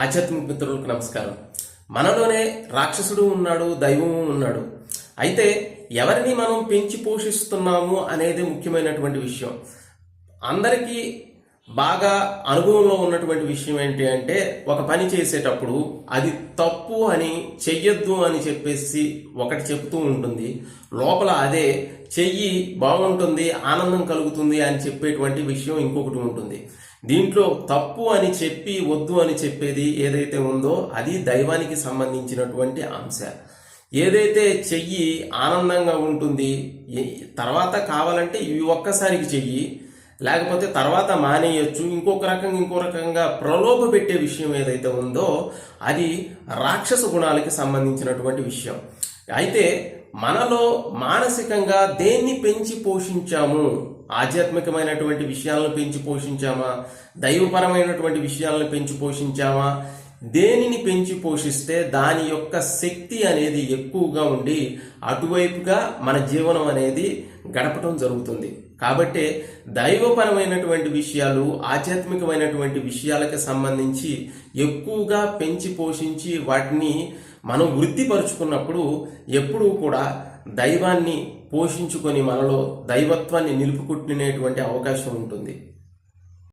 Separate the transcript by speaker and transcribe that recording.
Speaker 1: ఆధ్యాత్మిక మిత్రులకు నమస్కారం. మనలోనే రాక్షసుడు ఉన్నాడు దైవము ఉన్నాడు. అయితే ఎవరిని మనం పెంచి పోషిస్తున్నాము అనేది ముఖ్యమైనటువంటి విషయం. అందరికీ బాగా అనుభవంలో ఉన్నటువంటి విషయం ఏంటి అంటే ఒక పని చేసేటప్పుడు అది తప్పు అని చెయ్యొద్దు అని చెప్పేసి ఒకటి చెప్తూ ఉంటుంది. లోపల అదే చెయ్యి బాగుంటుంది ఆనందం కలుగుతుంది అని చెప్పేటువంటి విషయం ఇంకొకటి ఉంటుంది. దీంట్లో తప్పు అని చెప్పి వద్దు అని చెప్పేది ఏదైతే ఉందో అది దైవానికి సంబంధించినటువంటి అంశ. ఏదైతే చెయ్యి ఆనందంగా ఉంటుంది తర్వాత కావాలంటే ఇవి ఒక్కసారికి చెయ్యి లేకపోతే తర్వాత మానేయొచ్చు. ఇంకొక రకంగా ఇంకో రకంగా ప్రలోభ పెట్టే విషయం ఏదైతే ఉందో అది రాక్షస గుణాలకి సంబంధించినటువంటి విషయం. అయితే మనలో మానసికంగా దేన్ని పెంచి పోషించాము? ఆధ్యాత్మికమైనటువంటి విషయాలను పెంచి పోషించామా? దైవపరమైనటువంటి విషయాలను పెంచి పోషించామా? దేనిని పెంచి పోషిస్తే దాని యొక్క శక్తి అనేది ఎక్కువగా ఉండి అటువైపుగా మన జీవనం అనేది గడపటం జరుగుతుంది. కాబట్టి దైవపరమైనటువంటి విషయాలు ఆధ్యాత్మికమైనటువంటి విషయాలకు సంబంధించి ఎక్కువగా పెంచి పోషించి వాటిని మనం వృద్ధిపరుచుకున్నప్పుడు ఎప్పుడూ కూడా దైవాన్ని పోషించుకొని మనలో దైవత్వాన్ని నిలుపుకుంటునేటువంటి అవకాశం ఉంటుంది.